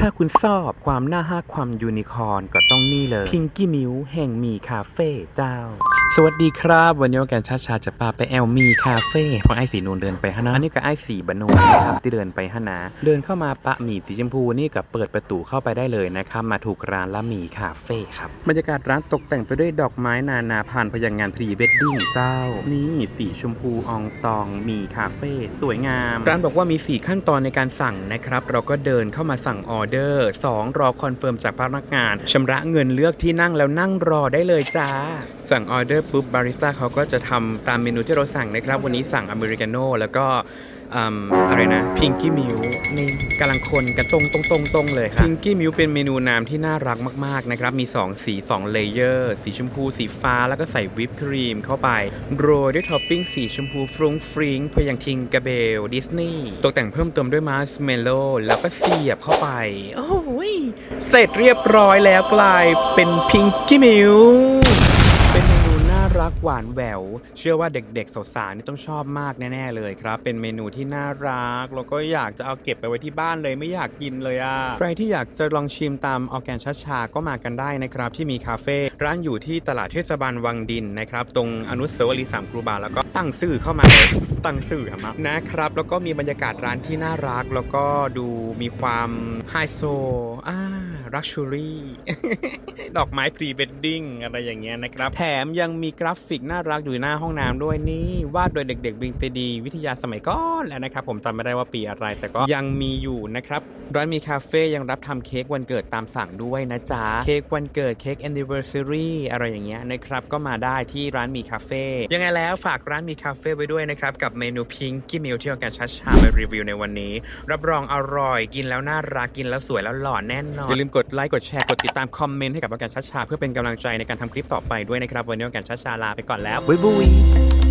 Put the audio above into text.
ถ้าคุณชอบความน่าฮักความยูนิคอร์นก็ต้องนี่เลยพิงกี้มิวแห่งมีคาเฟ่เจ้า สวัสดีครับ วันนี้ว่าแกนชาชาจะพาไปแอลมีคาเฟ่เพราะไอ้สีนูนเดินไปฮะนะอันนี้ก็ไอ้สีบานนนะครับที่เดินไปฮะนะเดินเข้ามาปะหมี่สีชมพูนี่ก็เปิดประตูเข้าไปได้เลยนะครับมาถูกร้านละหมี่คาเฟ่ครับบรรยากาศร้านตกแต่งไปด้วยดอกไม้นานาพันธุ์พยังงานพรีเวดดิ้งเจ้า นี่สีชมพูอองตองมีคาเฟ่สวยงามร้านบอกว่ามี 4 ขั้นตอนในการสั่งนะครับเราก็เดินเข้ามาสั่งออเดอร์ 2 รอคอนเฟิร์มจากพนักงานชำระเงินเลือกที่นั่งแล้วนั่งรอได้เลยจ้า สั่งออเดอร์ปุ๊บบาริสต้าเขาก็จะทำตามเมนูที่เราสั่งนะครับ วันนี้สั่งอเมริกาโน่แล้วก็อะไรนะพิงกี้มิวนี่กำลังคนกันตรงตรงตรงตรงเลยครับพิงกี้มิวเป็นเมนูน้ำที่น่ารักมาก ๆ นะครับ มี 2 สี 2 เลเยอร์ สีชมพู สีฟ้าแล้วก็ใส่วิปครีมเข้าไป โรยด้วยท็อปปิ้งสีชมพูฟรุ้งฟริ้งพออย่างทิงกาเบล ดิสนีย์ตกแต่งเพิ่มเติมด้วยมาร์ชเมลโล่แล้วก็เสียบเข้าไป โอ้ยเสร็จเรียบร้อยแล้วกลายเป็นพิงกี้มิว หวานแหวว เชื่อว่าเด็กๆสาวๆนี่ต้องชอบมากแน่ๆเลยครับ เป็นเมนูที่น่ารัก แล้วก็อยากจะเอาเก็บไปไว้ที่บ้านเลยไม่อยากกินเลยอะ ใครที่อยากจะลองชิมตามออร์แกนชัชชาก็มากันได้นะครับ ที่มีคาเฟ่ร้านอยู่ที่ตลาดเทศบาลวังดินนะครับ ตรงอนุสาวรีย์สามครูบาแล้วก็ตั้งซื่อเข้ามาเลยตั้งซื่อครับนะครับ แล้วก็มีบรรยากาศร้านที่น่ารัก แล้วก็ดูมีความไฮโซอ่า รักชูรี่ดอกไม้พรีเวดดิ้งอะไรอย่างเงี้ยนะครับ แถมยังมีกราฟิกน่ารักอยู่หน้าห้องน้ำด้วยนี่วาดโดยเด็กๆบิงเตดีวิทยาสมัยก่อนแล้วนะครับ ผมจำไม่ได้ว่าปีอะไร แต่ก็ยังมีอยู่นะครับร้านมีคาเฟ่ยังรับทำเค้กวันเกิดตามสั่งด้วยนะจ๊ะ เค้กวันเกิดเค้ก anniversary อะไรอย่างเงี้ยนะครับ ก็มาได้ที่ร้านมีคาเฟ่ยังไงแล้วฝากร้านมีคาเฟ่ไว้ด้วยนะครับ กับเมนูพิงกี้มิลที่เอาการชัดชามารีวิวในวันนี้ รับรองอร่อยกินแล้วน่ารักกินแล้วสวยแล้วหล่อแน่นอนอย่าลืมกดไลค์กดแชร์กดติดตามคอมเมนต์ให้กับอาการชัดชาเพื่อเป็นกำลังใจในการทำคลิปต่อไปด้วยนะครับ วันนี้อาการชัดชาลาไปก่อนแล้วบ๊ายบาย